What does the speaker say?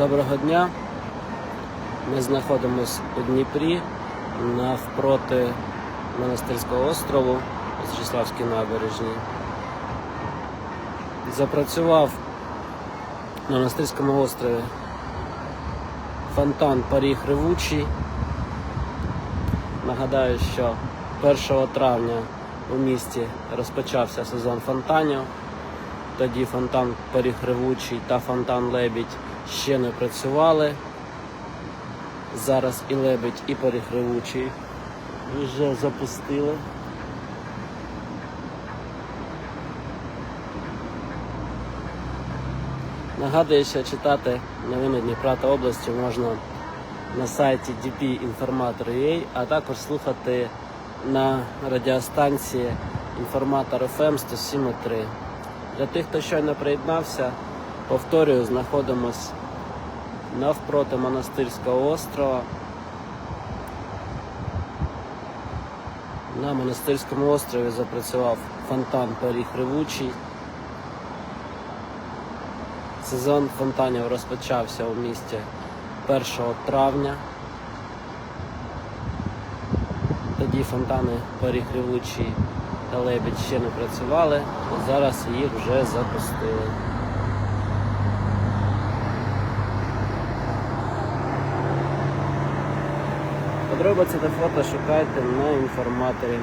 Доброго дня. Ми знаходимося у Дніпрі навпроти Монастирського острову у Зчиславській набережній. Запрацював на Монастирському острові фонтан Паріг Ревучий. Нагадаю, що 1 травня у місті розпочався сезон фонтанів. Тоді фонтан Паріг Ревучий та фонтан Лебідь ще не працювали. Зараз і Лебідь, і Паріг Ревучий вже запустили. Нагадую, що читати новини Дніпра та області можна на сайті dpinformator.ua, а також слухати на радіостанції Інформатор FM 107.3. Для тих, хто щойно приєднався, повторюю, знаходимось навпроти Монастирського острова. На Монастирському острові запрацював фонтан Паріг Ревучий. Сезон фонтанів розпочався у місті 1 травня. Тоді фонтани Паріг Ревучий Лебідь ще не працювали, зараз їх вже запустили. Подробиці та фото шукайте на інформаторі.